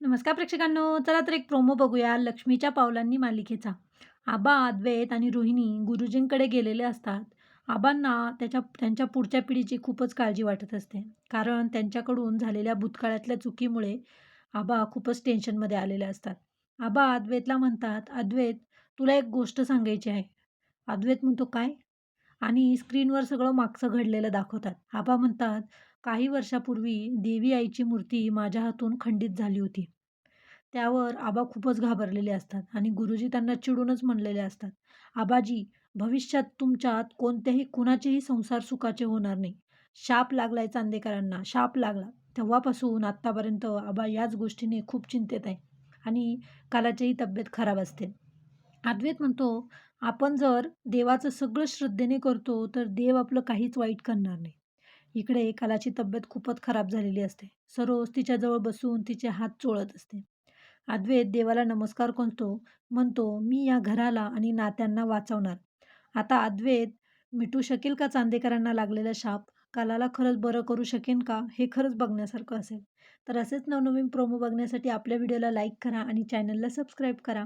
नमस्कार प्रेक्षकांनो. चला तर एक प्रोमो बघूया लक्ष्मीच्या पावलांनी मालिकेचा. आबा अद्वैत आणि रोहिणी गुरुजींकडे गेलेले असतात. आबांना त्याच्या त्यांच्या पुढच्या पिढीची खूपच काळजी वाटत असते. कारण त्यांच्याकडून झालेल्या भूतकाळातल्या चुकीमुळे आबा खूपच टेन्शनमध्ये आलेले असतात. आबा अद्वैतला म्हणतात अद्वैत तुला एक गोष्ट सांगायची आहे. अद्वैत म्हणतो काय? आणि स्क्रीनवर सगळं मागचं घडलेलं दाखवतात. आबा म्हणतात काही वर्षापूर्वी देवी आईची मूर्ती माझ्या हातून खंडित झाली होती. त्यावर आबा खूपच घाबरलेले असतात आणि गुरुजी त्यांना चिडूनच म्हणलेले असतात आबाजी भविष्यात तुमच्यात कोणत्याही कुणाचेही संसार सुखाचे होणार नाही. शाप लागलाय चांदेकरांना शाप लागला. तेव्हापासून आत्तापर्यंत आबा याच गोष्टीने खूप चिंतेत आहे आणि कालाचीही तब्येत खराब असते. अद्वैत म्हणतो आपण जर देवाचं सगळं श्रद्धेने करतो तर देव आपलं काहीच वाईट करणार नाही. इकडे कालाची तब्येत खूपच खराब झालेली असते. सरोज तिच्याजवळ बसून तिचे हात चोळत असते. अद्वैत देवाला नमस्कार करतो म्हणतो मी या घराला आणि नात्यांना वाचवणार. आता अद्वैत मिटू शकेल का चांदेकरांना लागलेला शाप? कालाला खरंच बरं करू शकेन का? हे खरंच बघण्यासारखं असेल. तर असेच नवनवीन प्रोमो बघण्यासाठी आपल्या व्हिडिओला लाईक करा आणि चॅनलला सबस्क्राईब करा.